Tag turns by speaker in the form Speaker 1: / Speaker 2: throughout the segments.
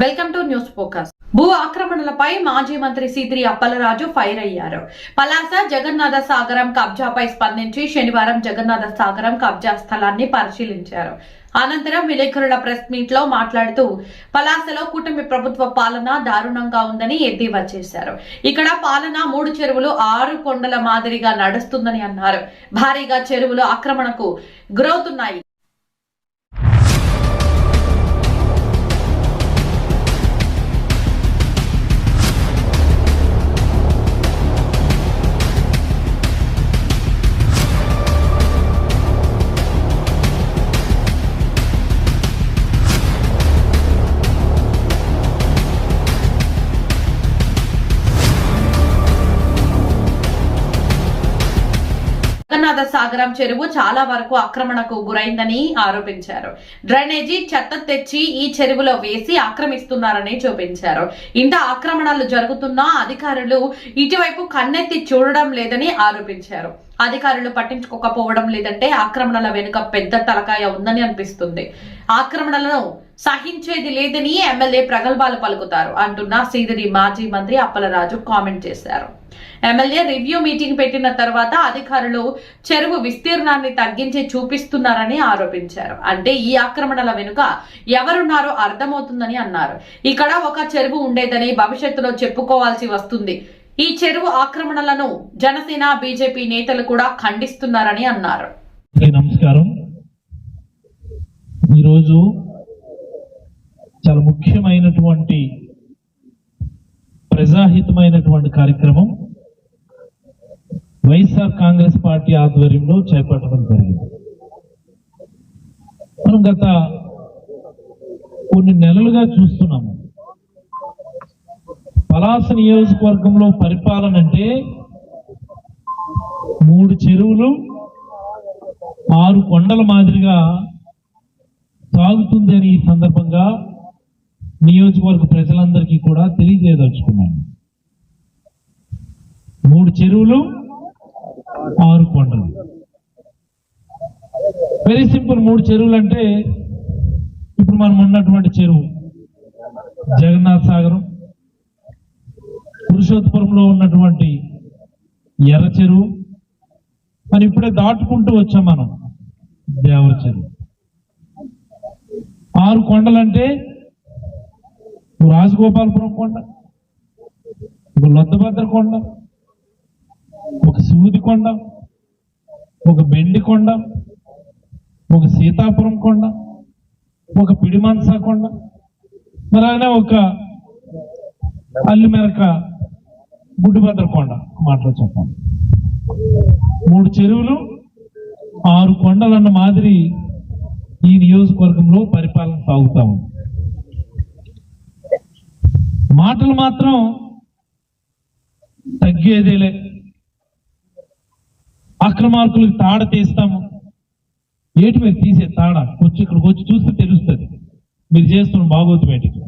Speaker 1: Welcome to news focus. భూ ఆక్రమణలపై మాజీ మంత్రి సీతిరి అప్పలరాజు ఫైర్ అయ్యారు. పలాస జగన్నాథ సాగరం కబ్జాపై స్పందించి శనివారం జగన్నాథ సాగరం కబ్జా స్థలాన్ని పరిశీలించారు. అనంతరం విలేకరుల ప్రెస్ మీట్లో మాట్లాడుతూ పలాసలో కూటమి ప్రభుత్వ పాలన దారుణంగా ఉందని ఎద్దేవా చేశారు. ఇక్కడ పాలన మూడు చెరువులు ఆరు కొండల మాదిరిగా నడుస్తుందని అన్నారు. భారీగా చెరువులు ఆక్రమణకు గురవుతున్నాయి. సాగరం చెరువు చాలా వరకు ఆక్రమణకు గురైందని ఆరోపించారు. డ్రైనేజీ చెత్త తెచ్చి ఈ చెరువులో వేసి ఆక్రమిస్తున్నారని చూపించారు. ఇంత ఆక్రమణలు జరుగుతున్నా అధికారులు ఇటువైపు కన్నెత్తి చూడడం లేదని ఆరోపించారు. అధికారులు పట్టించుకోకపోవడం లేదంటే ఆక్రమణల వెనుక పెద్ద తలకాయ ఉందని అనిపిస్తుంది. ఆక్రమణలను సహించేది లేదని ఎమ్మెల్యే ప్రగల్భాలు పలుకుతారు. అంటున్న సీదిరి మాజీ మంత్రి అప్పలరాజు కామెంట్ చేశారు. ఎమ్మెల్యే రివ్యూ మీటింగ్ పెట్టిన తర్వాత అధికారులు చెరువు విస్తీర్ణాన్ని తగ్గించి చూపిస్తున్నారని ఆరోపించారు. అంటే ఈ ఆక్రమణల వెనుక ఎవరున్నారో అర్థమవుతుందని అన్నారు. ఇక్కడ ఒక చెరువు ఉండేదని భవిష్యత్తులో చెప్పుకోవాల్సి వస్తుంది. ఈ చెరువు ఆక్రమణలను జనసేన బీజేపీ నేతలు కూడా ఖండిస్తున్నారని అన్నారు.
Speaker 2: నమస్కారం. ఈరోజు చాలా ముఖ్యమైనటువంటి ప్రజాహితమైనటువంటి కార్యక్రమం. వైఎస్ఆర్ కాంగ్రెస్ పార్టీ ఆధ్వర్యంలో చేపట్టడం జరిగింది. మనం గత కొన్ని నెలలుగా చూస్తున్నాము. పలాస నియోజకవర్గంలో పరిపాలన అంటే మూడు చెరువులు ఆరు కొండల మాదిరిగా సాగుతుంది అని ఈ సందర్భంగా నియోజకవర్గ ప్రజలందరికీ కూడా తెలియజేయదలుచుకున్నాను. మూడు చెరువులు ఆరు కొండలు. వెరీ సింపుల్ మూడు చెరువులు అంటే ఇప్పుడు మనం ఉన్నటువంటి చెరువు. జగన్నాథ్ సాగరం పురుషోత్పురంలో ఉన్నటువంటి ఎర్ర చెరువు. మనం ఇప్పుడే దాటుకుంటూ వచ్చాం మనం. దేవర చెరువు. ఆరు కొండలంటే రాజగోపాలపురం కొండ లొద్దభద్ర కొండ ఒక సూది కొండ ఒక బెండి కొండ ఒక సీతాపురం కొండ ఒక పిడిమాన్సా కొండ. మరి అలానే ఒక అల్లిమెరక గుడ్డిభద్ర కొండ. మాటలో చెప్పాలి. మూడు చెరువులు ఆరు కొండలన్న మాదిరి ఈ నియోజకవర్గంలో పరిపాలన సాగుతా ఉంది. మాటలు మాత్రం తగ్గేదేలే. అక్రమార్కులకు తాడ తీస్తాము. ఏటి మీరు తీసే తాడ? వచ్చి ఇక్కడికి వచ్చి చూస్తే తెలుస్తుంది. మీరు చేస్తున్న బాగోతు వేటికి.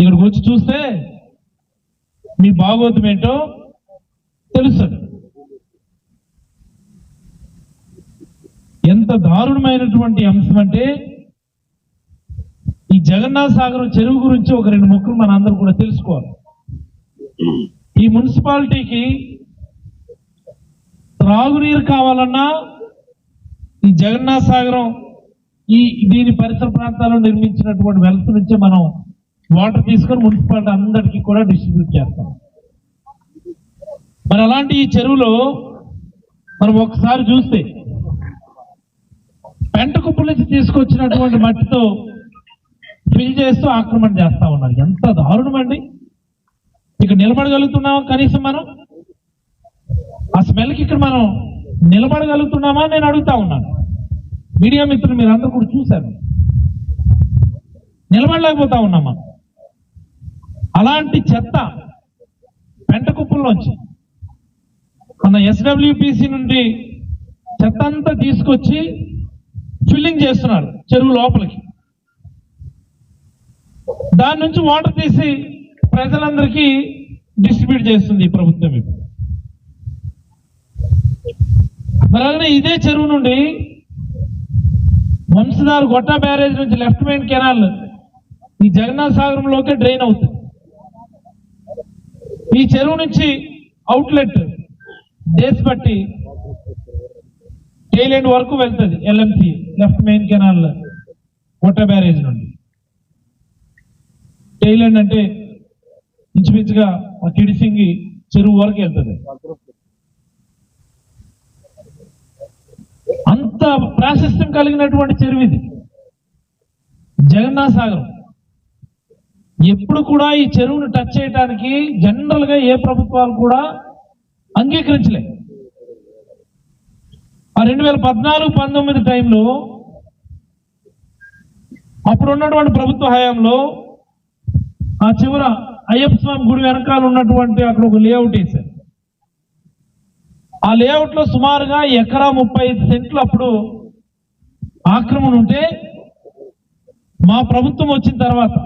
Speaker 2: ఇక్కడికి వచ్చి చూస్తే మీ భాగవతం ఏంటో తెలుస్తుంది. ఎంత దారుణమైనటువంటి అంశం అంటే ఈ జగన్నాథ సాగరం చెరువు గురించి ఒక రెండు ముక్కలు మనందరూ కూడా తెలుసుకోవాలి. ఈ మున్సిపాలిటీకి త్రాగునీరు కావాలన్నా ఈ జగన్నాథ్ సాగరం ఈ దీని పరిసర ప్రాంతాల్లో నిర్మించినటువంటి వెల్త్ నుంచే మనం వాటర్ తీసుకొని మున్సిపాలిటీ అందరికీ కూడా డిస్ట్రిబ్యూట్ చేస్తాం. మరి అలాంటి ఈ చెరువులో మనం ఒకసారి చూస్తే పెంట కుప్పల నుంచి తీసుకొచ్చినటువంటి మట్టితో ఫిల్ చేస్తూ ఆక్రమణ చేస్తా ఉన్నారు. ఎంత దారుణమండి ఇక్కడ నిలబడగలుగుతున్నామా కనీసం మనం? ఆ స్మెల్కి ఇక్కడ మనం నిలబడగలుగుతున్నామా నేను అడుగుతా ఉన్నాను. మీడియా మిత్రులు మీరు అందరూ కూడా చూశారు. నిలబడలేకపోతా ఉన్నాం మనం అలాంటి చెత్త పెంట కుప్పల్లోంచి మన ఎస్డబ్ల్యూపిసి నుండి చెత్త అంతా తీసుకొచ్చి ఫిల్లింగ్ చేస్తున్నారు చెరువు లోపలికి. దాని నుంచి వాటర్ తీసి ప్రజలందరికీ డిస్ట్రిబ్యూట్ చేస్తుంది ఈ ప్రభుత్వం ఇప్పుడు. ఇదే చెరువు నుండి వంశధార గొట్ట బ్యారేజ్ నుంచి లెఫ్ట్ మెయిన్ కెనాల్ ఈ జగన్నాథ్ సాగరంలోకి డ్రైన్ అవుతుంది. ఈ చెరువు నుంచి అవుట్లెట్ డేస్ బట్టి టైలెండ్ వరకు వెళ్తుంది LMC left main canal Gotta barrage నుండి. టైలెండ్ అంటే ఇంచుమించుగా ఆ కిడిసింగి చెరువు వరకు వెళ్తుంది. అంత ప్రాశస్త్యం కలిగినటువంటి చెరువు ఇది. జగన్నాథ్ సాగరం ఎప్పుడు కూడా ఈ చెరువును టచ్ చేయడానికి జనరల్గా ఏ ప్రభుత్వాలు కూడా అంగీకరించలే. ఆ రెండు వేల పద్నాలుగు పంతొమ్మిది టైంలో అప్పుడు ఉన్నటువంటి ప్రభుత్వ హయాంలో ఆ చివర అయ్యప్ప స్వామి గుడి వెనకాల ఉన్నటువంటి అక్కడ ఒక లేఅవుట్ వేశారు. ఆ లేఅవుట్లో సుమారుగా ఎకరా ముప్పై ఐదు సెంట్లు అప్పుడు ఆక్రమణ ఉంటే మా ప్రభుత్వం వచ్చిన తర్వాత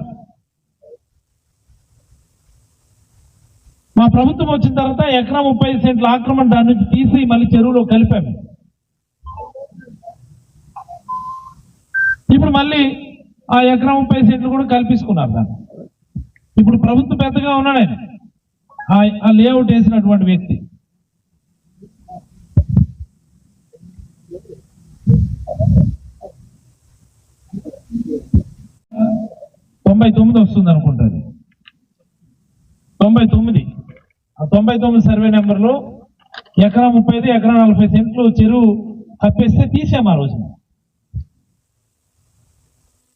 Speaker 2: మా ప్రభుత్వం వచ్చిన తర్వాత ఎకరా ముప్పై ఐదు సెంట్ల ఆక్రమణ దాని నుంచి తీసి మళ్ళీ చెరువులో కలిపాము. ఇప్పుడు మళ్ళీ ఆ ఎకరా ముప్పై సెంట్లు కూడా కల్పించుకున్నారు దాన్ని. ఇప్పుడు ప్రభుత్వం పెద్దగా ఉన్నాడు ఆయన. ఆ- ఆ లేఅవుట్ వేసినటువంటి వ్యక్తి. తొంభై తొమ్మిది వస్తుంది అనుకుంటుంది తొంభై తొమ్మిది. ఆ తొంభై తొమ్మిది సర్వే నెంబర్లో ఎకరా ముప్పై ఐదు ఎకరా నలభై సెంట్లు చెరువు కప్పేస్తే తీసాము ఆ రోజున?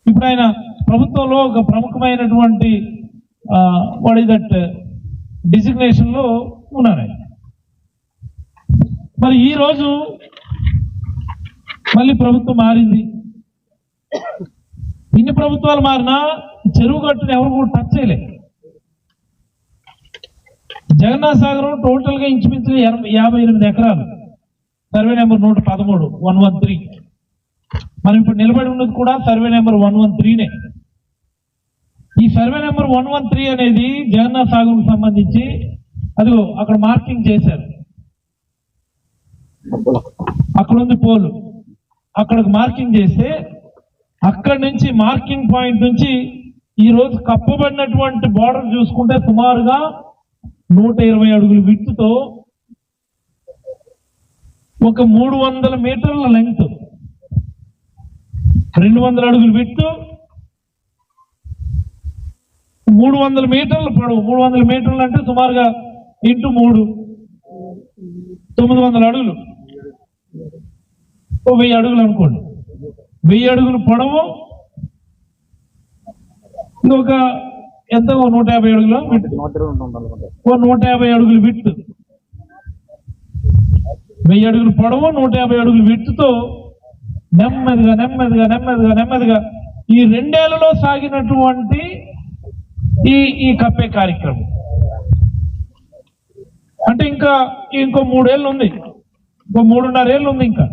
Speaker 2: ఇప్పుడు ఆయన ప్రభుత్వంలో ఒక ప్రముఖమైనటువంటి వాట్ ఇస్ దట్ డిజిగ్నేషన్లో ఉన్నారు ఆయన. మరి ఈ రోజు మళ్ళీ ప్రభుత్వం మారింది. ఇన్ని ప్రభుత్వాలు మారినా చెరువు గట్టును ఎవరు కూడా టచ్ చేయలే జగన్నాథ్ సాగరం టోటల్గా ఇంచుమించు యాభై ఎనిమిది ఎకరాలు. సర్వే నెంబర్ నూట పదమూడు వన్ వన్ త్రీ. మనం ఇప్పుడు నిలబడి ఉన్నది కూడా సర్వే నెంబర్ వన్ వన్ త్రీనే. ఈ survey number one one three అనేది జగన్నాథ్ సాగుకు సంబంధించి అదిగో అక్కడ మార్కింగ్ చేశారు. అక్కడ ఉంది పోలు. అక్కడికి మార్కింగ్ చేస్తే అక్కడి నుంచి మార్కింగ్ పాయింట్ నుంచి ఈ రోజు కప్పబడినటువంటి బార్డర్ చూసుకుంటే సుమారుగా నూట ఇరవై అడుగుల విత్తుతో ఒక మూడు వందల మీటర్ల లెంగ్త్. రెండు వందల అడుగులు విత్తు మూడు వందల మీటర్ల పొడవు. మూడు వందల మీటర్లు అంటే సుమారుగా ఇంటూ మూడు. తొమ్మిది వందల అడుగులు. ఓ వెయ్యి అడుగులు అనుకోండి. వెయ్యి అడుగులు పొడవు. ఇంకొక ఎంత? ఓ నూట యాభై అడుగులు? ఓ నూట యాభై అడుగులు విట్టు వెయ్యి అడుగులు పొడవు నూట యాభై అడుగులు విట్టుతో నెమ్మదిగా నెమ్మదిగా నెమ్మదిగా నెమ్మదిగా ఈ రెండేళ్ళలో సాగినటువంటి ఈ ఈ కప్పే కార్యక్రమం. అంటే ఇంకా ఇంకో మూడేళ్ళు ఉంది ఇంకో మూడున్నరేళ్ళు ఉంది ఇంకా.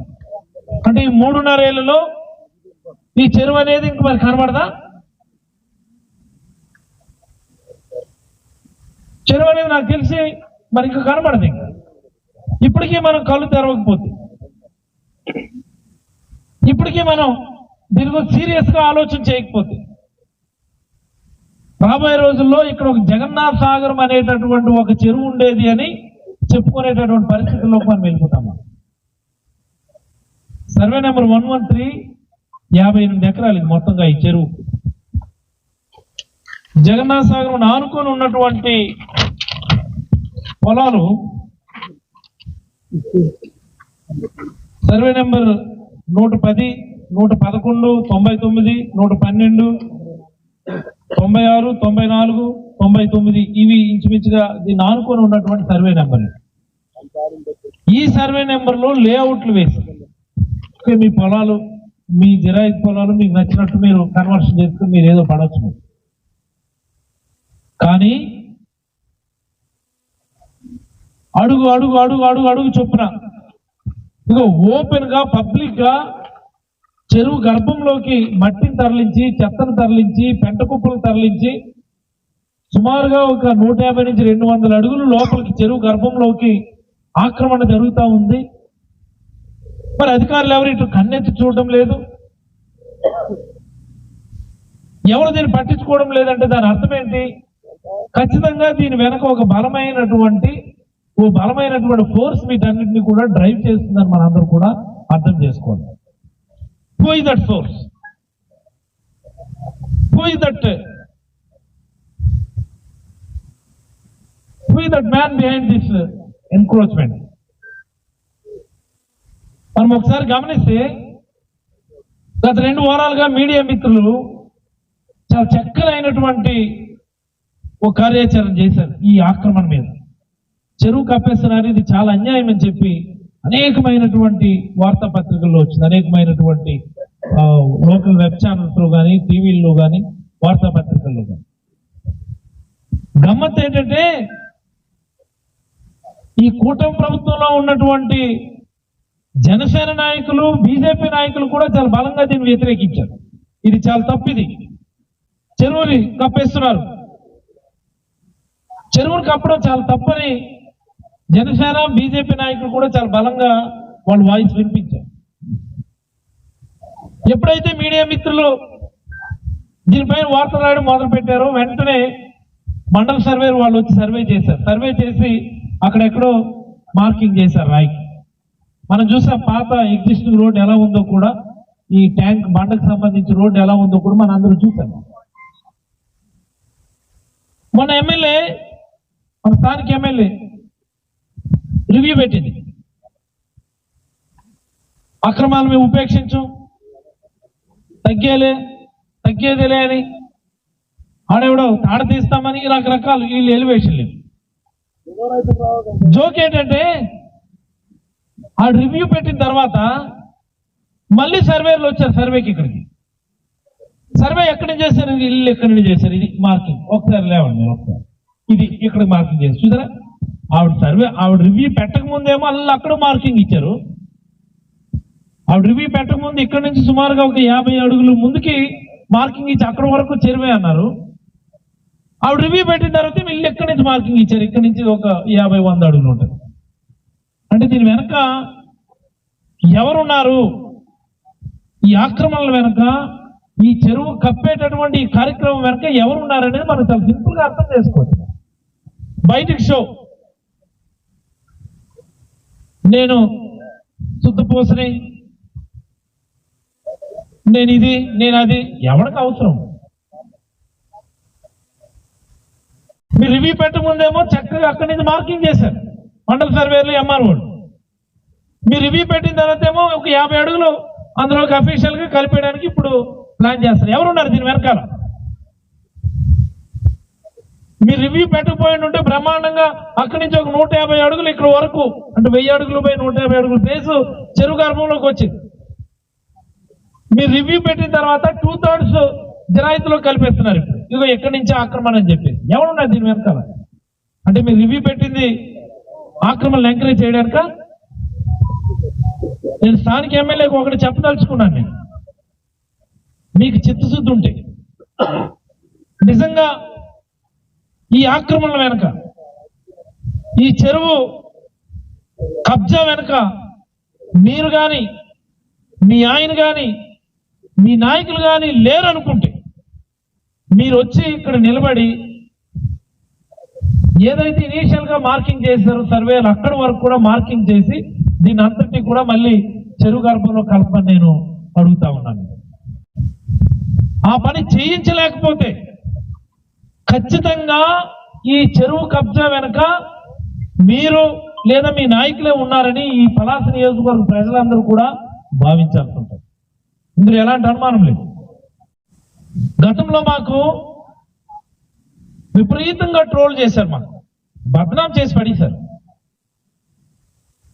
Speaker 2: అంటే ఈ మూడున్నరేళ్ళలో ఈ చెరువు అనేది ఇంక మరి కనబడదా? చెరువు అనేది నాకు తెలిసి మరి ఇంకా కనబడదు ఇంకా. ఇప్పటికీ మనం కళ్ళు తెరవకపోతే. ఇప్పటికీ మనం దీని గురించి సీరియస్గా ఆలోచన చేయకపోతే. రాబోయే రోజుల్లో ఇక్కడ ఒక జగన్నాథ్ సాగరం అనేటటువంటి ఒక చెరువు ఉండేది అని చెప్పుకునేటటువంటి పరిస్థితుల్లో మనం వెళ్ళిపోతాం survey number one one three యాభై ఎనిమిది ఎకరాలు ఇది మొత్తంగా ఈ చెరువు. జగన్నాథ్ సాగరం ఆనుకొని ఉన్నటువంటి పొలాలు సర్వే నెంబర్ నూట పది నూట పదకొండు తొంభై తొమ్మిది నూట పన్నెండు తొంభై ఆరు తొంభై నాలుగు తొంభై తొమ్మిది ఇవి ఇంచుమించుగా దీన్ని ఆనుకొని ఉన్నటువంటి సర్వే నెంబర్. ఈ సర్వే నెంబర్లో లేఅవుట్లు వేసి మీ పొలాలు మీ జిరాయిత్ పొలాలు మీకు నచ్చినట్టు మీరు కన్వర్షన్ చేసుకుని మీరు ఏదో పడవచ్చు. కానీ అడుగు అడుగు అడుగు అడుగు అడుగు చొప్పున. ఇక ఓపెన్గా పబ్లిక్గా చెరువు గర్భంలోకి మట్టిని తరలించి చెత్తను తరలించి పెంట కుప్పలు తరలించి సుమారుగా ఒక నూట యాభై నుంచి రెండు వందల అడుగులు లోపలికి చెరువు గర్భంలోకి ఆక్రమణ జరుగుతూ ఉంది. మరి అధికారులు ఎవరు ఇటు కన్నెత్తి చూడడం లేదు? ఎవరు దీన్ని పట్టించుకోవడం లేదంటే దాని అర్థం ఏంటి? ఖచ్చితంగా దీని వెనక ఒక బలమైనటువంటి ఓ బలమైనటువంటి ఫోర్స్ వీటన్నిటిని కూడా డ్రైవ్ చేస్తుందని మనందరూ కూడా అర్థం చేసుకోండి who is that force who is that who is that man behind this encroachment? మనం ఒకసారి గమనిస్తే గత రెండు వారాలుగా మీడియా మిత్రులు చాలా చక్కనైనటువంటి ఒక కార్యాచరణ చేశారు ఈ ఆక్రమణ మీద చెరువు కప్పేస్తున్నారు ఇది చాలా అన్యాయం అని చెప్పి అనేకమైనటువంటి వార్తాపత్రికల్లో వచ్చింది. అనేకమైనటువంటి లోకల్ వెబ్ ఛానల్స్లో కానీ టీవీల్లో కానీ వార్తాపత్రికల్లో కానీ గమ్మత్ ఏంటంటే ఈ కూటమి ప్రభుత్వంలో ఉన్నటువంటి జనసేన నాయకులు బీజేపీ నాయకులు కూడా చాలా బలంగా దీన్ని వ్యతిరేకించారు. ఇది చాలా తప్పిది చెరువుని కప్పేస్తున్నారు. చెరువుని కప్పడం చాలా తప్పని జనసేన బీజేపీ నాయకులు కూడా చాలా బలంగా వాళ్ళు వాయిస్ వినిపించారు. ఎప్పుడైతే మీడియా మిత్రులు దీనిపైన వార్తలు రాయడం మొదలు పెట్టారో వెంటనే మండల సర్వే వాళ్ళు వచ్చి సర్వే చేశారు. సర్వే చేసి అక్కడెక్కడో మార్కింగ్ చేశారు రాయికి మనం చూసాం పాత ఎగ్జిస్టింగ్ రోడ్ ఎలా ఉందో కూడా ఈ ట్యాంక్ బండకు సంబంధించి రోడ్డు ఎలా ఉందో కూడా మనం అందరూ చూసాం. మన ఎమ్మెల్యే మన స్థానిక ఎమ్మెల్యే రివ్యూ పెట్టింది. అక్రమాలు మేము ఉపేక్షించు. తగ్గేలే తగ్గేదేలే అని. ఆడెవడో తాడ తీస్తామని రకరకాలు వీళ్ళు ఎలివేషన్లు జోక్ ఏంటంటే ఆ రివ్యూ పెట్టిన తర్వాత మళ్ళీ సర్వేలు వచ్చారు సర్వేకి ఇక్కడికి. సర్వే ఎక్కడి నుంచి చేశారు? ఇల్లు ఎక్కడి నుంచి చేశారు? ఇది మార్కింగ్. ఒకసారి లేవండి ఒకసారి. ఇది ఇక్కడ మార్కింగ్ చేసి చూసారా? ఆవిడ సర్వే ఆవిడ రివ్యూ పెట్టక ముందేమో అల్ల అక్కడ మార్కింగ్ ఇచ్చారు. ఆవిడ రివ్యూ పెట్టక ముందు ఇక్కడ నుంచి సుమారుగా ఒక యాభై అడుగులు ముందుకి మార్కింగ్ ఇచ్చి అక్కడ వరకు చెరువే అన్నారు. ఆవిడ రివ్యూ పెట్టిన తర్వాత వీళ్ళు ఎక్కడి నుంచి మార్కింగ్ ఇచ్చారు. ఇక్కడ నుంచి ఒక యాభై వంద అడుగులు ఉంటుంది. అంటే దీని వెనక ఎవరున్నారు? ఈ ఆక్రమణల వెనక ఈ చెరువు కప్పేటటువంటి ఈ కార్యక్రమం వెనక ఎవరున్నారనేది మనం చాలా సింపుల్గా అర్థం చేసుకోవచ్చు. బయటికి షో. నేను శుద్ధపూసని నేను ఇది నేను అది. ఎవరికి అవసరం? మీరు రివ్యూ పెట్టకముందేమో చక్కగా అక్కడి నుంచి మార్కింగ్ చేశారు. మండల సర్వేలు ఎంఆర్ఓ మీరు రివ్యూ పెట్టిన తర్వాత ఏమో ఒక యాభై అడుగులు అందులో ఒక అఫీషియల్గా కలిపేయడానికి ఇప్పుడు ప్లాన్ చేస్తారు. ఎవరున్నారు దీని వెనకాల? మీరు రివ్యూ పెట్టకపోయి ఉంటే బ్రహ్మాండంగా అక్కడి నుంచి ఒక నూట యాభై అడుగులు ఇక్కడ వరకు అంటే వెయ్యి అడుగులు పోయి నూట యాభై అడుగులు బేసు చెరువు గర్భంలోకి వచ్చింది. మీరు రివ్యూ పెట్టిన తర్వాత టూ థర్డ్స్ జరాయితీలో కలిపేస్తున్నారు ఇప్పుడు. ఇదిగో ఎక్కడి నుంచి ఆక్రమణ అని చెప్పేసి. ఎవరున్నారు దీని వెనకాల? అంటే మీరు రివ్యూ పెట్టింది ఆక్రమణలు ఎంకరేజ్ చేయడానిక? నేను స్థానిక ఎమ్మెల్యేకి ఒకటి చెప్పదలుచుకున్నాను నేను. మీకు చిత్తశుద్ధి ఉంటే. నిజంగా ఈ ఆక్రమణల వెనుక ఈ చెరువు కబ్జా వెనుక మీరు కానీ మీ ఆయన కానీ మీ నాయకులు కానీ లేరనుకుంటే మీరు వచ్చి ఇక్కడ నిలబడి ఏదైతే ఇనీషియల్గా మార్కింగ్ చేశారో సర్వేలు అక్కడి వరకు కూడా మార్కింగ్ చేసి దీని అంతటి కూడా మళ్ళీ చెరువు గర్భంలో కలపని నేను అడుగుతా ఉన్నాను. ఆ పని చేయించలేకపోతే ఖచ్చితంగా ఈ చెరువు కబ్జా వెనుక మీరు లేదా మీ నాయకులే ఉన్నారని ఈ పలాస నియోజకవర్గ ప్రజలందరూ కూడా భావించాల్సి ఉంటుంది. ఇందులో ఎలాంటి అనుమానం లేదు. గతంలో మాకు విపరీతంగా ట్రోల్ చేశారు మాకు. బదనాం చేసి పడేశారు.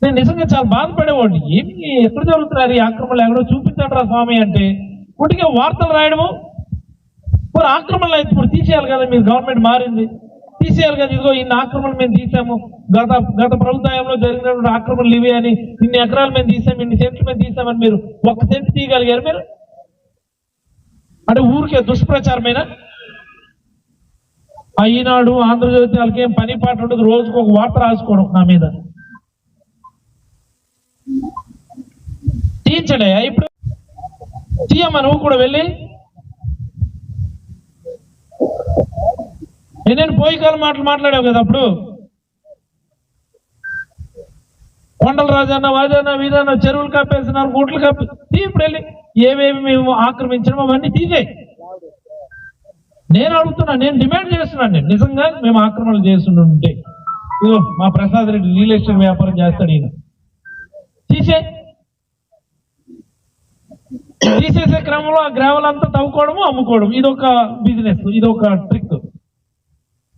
Speaker 2: నేను నిజంగా చాలా బాధపడేవాడిని. ఏమి ఎక్కడ జరుగుతున్నారు ఈ ఆక్రమణలు? ఎక్కడో చూపించండి రా స్వామి అంటే ఉడికే వార్తలు రాయడము మరి ఆక్రమణలు అయితే ఇప్పుడు తీసేయాలి కదా మీరు గవర్నమెంట్ మారింది. తీసేయాలి కదా ఇదిగో ఇన్ని ఆక్రమణలు మేము తీసాము. గత గత ప్రభుత్వంలో జరిగినటువంటి ఆక్రమణలు ఇవి అని ఇన్ని ఎకరాలు మేము తీసాము ఇన్ని సెంట్లు మేము తీసామని మీరు ఒక్క సెంట్ తీయగలిగారు మీరు? అంటే ఊరికే దుష్ప్రచారమేనా? ఆ ఈనాడు ఆంధ్రజ్యోతి వాళ్ళకి ఏం పని పాట ఉండదు రోజుకు ఒక వార్త రాసుకోవడం నా మీద. తీయించడయ్యా ఇప్పుడు తీయమ్మా నువ్వు కూడా వెళ్ళి. నేను పోయి కాలం మాటలు మాట్లాడావు కదా అప్పుడు? కొండల రాజన్న వాజన్న వీరన్న చెరువులు కప్పేస్తున్నారు గుట్లు కప్పి తీ ఇప్పుడు వెళ్ళి. ఏమేమి మేము ఆక్రమించడం అవన్నీ తీసేయి నేను అడుగుతున్నా నేను డిమాండ్ చేస్తున్నాను నేను. నిజంగా మేము ఆక్రమణలు చేస్తుంటే ఇదిగో మా ప్రసాద్ రెడ్డి రియల్ ఎస్టేట్ వ్యాపారం చేస్తాడు ఈయన. తీసే. తీసేసే క్రమంలో ఆ గ్రావెల్ అంతా తవ్వుకోవడము అమ్ముకోవడం ఇది ఒక బిజినెస్ ఇది ఒక ట్రిక్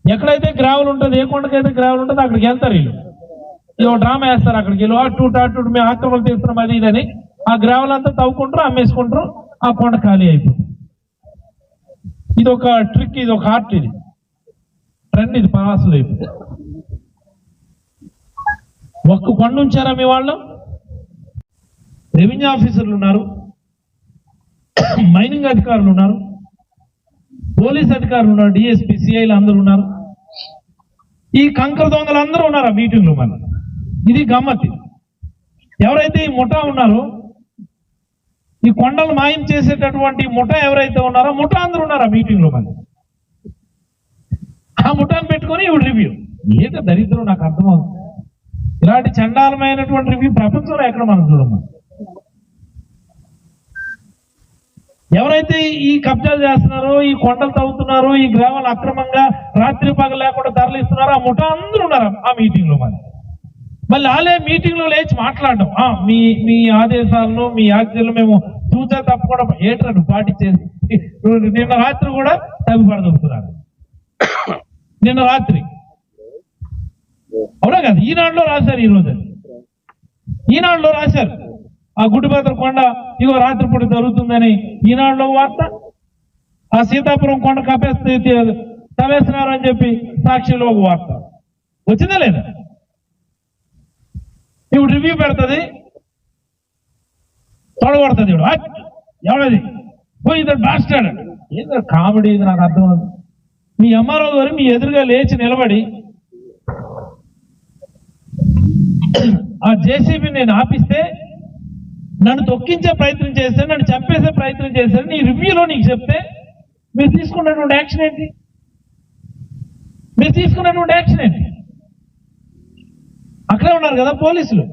Speaker 2: ఎక్కడైతే గ్రావెల్ ఉంటుంది ఏ కొండకైతే గ్రావెల్ ఉంటుందో అక్కడికి వెళ్తారు వీళ్ళు. ఇది ఒక డ్రామా వేస్తారు అక్కడికి. వెళ్ళి అటు అటు మేము ఆక్రమణ తీస్తున్నాం అది ఇదని ఆ గ్రావెల్ అంతా తవ్వుకుంటారు అమ్మేసుకుంటారు ఆ కొండ ఖాళీ అయిపోతుంది. ఇది ఒక ట్రిక్ ఇది ఒక ఆర్ట్ ఇది. ట్రెండ్ ఇది పాసులు అయిపోతుంది ఒక్క కొండ ఉంచారా మీ వాళ్ళు? రెవెన్యూ ఆఫీసర్లు ఉన్నారు. మైనింగ్ అధికారులు ఉన్నారు. పోలీస్ అధికారులు ఉన్నారు. డిఎస్పీ సిఐలు అందరూ ఉన్నారు. ఈ కంకర దొంగలు అందరూ ఉన్నారు ఆ మీటింగ్లో మన ఇది గమ్మతి ఎవరైతే ఈ ముఠా ఉన్నారో ఈ కొండలు మాయం చేసేటటువంటి ముఠా ఎవరైతే ఉన్నారో ముఠా అందరూ ఉన్నారు ఆ మీటింగ్లో మన ఆ ముఠాను పెట్టుకొని ఇవి రివ్యూ. ఏంటో దరిద్రం నాకు అర్థమవుతుంది. ఇలాంటి చండాలమైనటువంటి రివ్యూ ప్రపంచంలో ఎక్కడ మనం చూడమని ఎవరైతే ఈ కబ్జాలు చేస్తున్నారో ఈ కొండలు తవ్వుతున్నారో ఈ గ్రామాలు అక్రమంగా రాత్రి పగలు లేకుండా తరలిస్తున్నారో ఆ ముఠా అందరూ ఉన్నారు ఆ మీటింగ్లో మరి. మళ్ళీ వాళ్ళే మీటింగ్లో లేచి మాట్లాడడం. ఆ, మీ మీ ఆదేశాలను మీ ఆజ్ఞలు మేము చూసా తప్పకుండా ఏంట్రా నువ్వు పాటించేది నిన్న రాత్రి కూడా తగ్గిపడదొరుకుతున్నారు నిన్న రాత్రి. అవునా కదా ఈనాడులో రాశారు ఈరోజు. ఈనాడులో రాశారు. ఆ గుడిపత్ర కొండ ఇగో రాత్రిపూట జరుగుతుందని ఈనాడులో వార్త. ఆ సీతాపురం కొండ కపేస్తే తవేస్తున్నారు అని చెప్పి సాక్షిలో ఒక వార్త. వచ్చిందా లేదా? ఇప్పుడు రివ్యూ పెడుతుంది. తొడగొడుతుంది ఇప్పుడు ఎవడది? పోయి ఇద్దరు బాస్టాడు ఏదో కామెడీ ఇది నాకు అర్థం అవుతుంది మీ ఎంఆర్ఓ గారు మీ ఎదురుగా లేచి నిలబడి ఆ జేసీబీ నేను ఆపిస్తే నన్ను తొక్కించే ప్రయత్నం చేస్తే నన్ను చంపేసే ప్రయత్నం చేశారు నీ రివ్యూలో నీకు చెప్తే మీరు తీసుకున్నటువంటి యాక్షన్ ఏంటి? మీరు తీసుకున్నటువంటి యాక్షన్ ఏంటి? అక్కడే ఉన్నారు కదా పోలీసులు.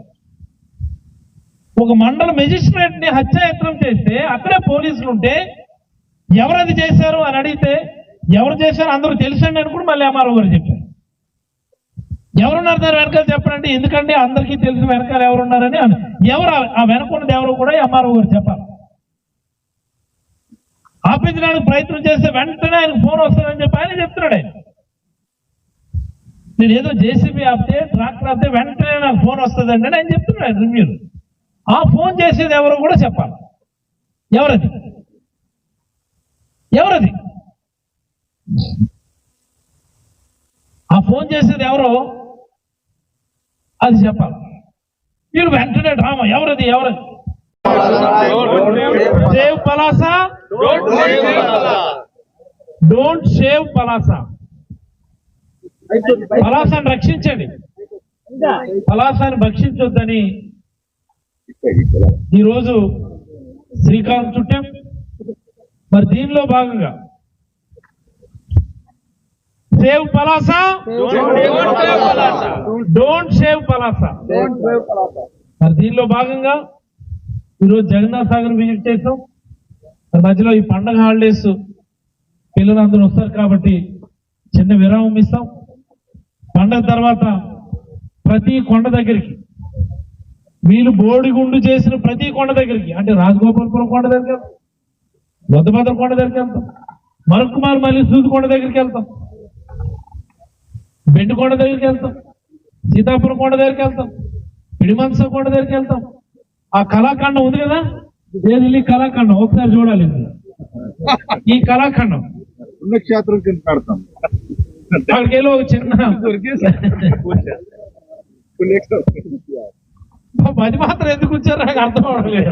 Speaker 2: ఒక మండల మెజిస్ట్రేట్ని హత్యాయత్నం చేస్తే అక్కడే పోలీసులు ఉంటే ఎవరది చేశారు అని అడిగితే ఎవరు చేశారు అందరూ తెలుసండి అని కూడా మళ్ళీ ఎంఆర్ఓ గారు చెప్పారు. ఎవరున్నారు దాని వెనకాల చెప్పండి ఎందుకంటే అందరికీ తెలిసిన వెనకాల ఎవరున్నారని అను- ఎవరు ఆ- ఆ వెనకున్నది ఎవరు కూడా ఎంఆర్ఓ గారు చెప్పాలి. ఆపించడానికి ప్రయత్నం చేస్తే వెంటనే ఆయనకు ఫోన్ వస్తుందని చెప్పి ఆయన చెప్తున్నాడు ఆయన. నేను ఏదో జేసీబీ ఆపితే ట్రాక్టర్ ఆపితే వెంటనే నాకు ఫోన్ వస్తుందండి అని ఆయన చెప్తున్నాడు మీరు రివ్యూలు ఆ ఫోన్ చేసేది ఎవరో కూడా చెప్పాలి. ఎవరది? ఎవరది? ఆ ఫోన్ చేసేది ఎవరో అది చెప్పాలి. వీళ్ళు వెంటనే డ్రామా ఎవరది ఎవరది save Palasa don't save Palasa పలాసాన్ని రక్షించండి. పలాసాన్ని భక్షించొద్దని ఈరోజు శ్రీకాంత్ చుట్టాం. మరి దీనిలో భాగంగా save Palasa? Don't save Palasa. మరి దీనిలో భాగంగా ఈరోజు జగన్నాథ్ సాగర్ విజిట్ చేసాం మరి మధ్యలో ఈ పండగ హాలిడేస్ పిల్లలందరూ వస్తారు కాబట్టి చిన్న విరామం ఇస్తాం. పండగ తర్వాత ప్రతి కొండ దగ్గరికి వీళ్ళు బోడిగుండు చేసిన ప్రతి కొండ దగ్గరికి అంటే రాజగోపాలపురం కొండ దగ్గరికి వెళ్తాం. వద్దభద్ర కొండ దగ్గరికి వెళ్తాం. మరొకమారు మళ్ళీ సూది కొండ దగ్గరికి వెళ్తాం. బెండు కొండ దగ్గరికి వెళ్తాం సీతాపురం కొండ దగ్గరికి వెళ్తాం పిడిమన్స కొండ దగ్గరికి వెళ్తాం. ఆ కళాఖండం ఉంది కదా? ఏది కళాఖండం. ఒకసారి చూడాలి. ఈ కళాఖండం.
Speaker 3: పుణ్యక్షేత్రం కింద పెడతాం.
Speaker 2: అక్కడికి వెళ్ళి ఒక చిన్న అది మాత్రం ఎందుకు వచ్చారో నాకు అర్థం అవడం లేదు.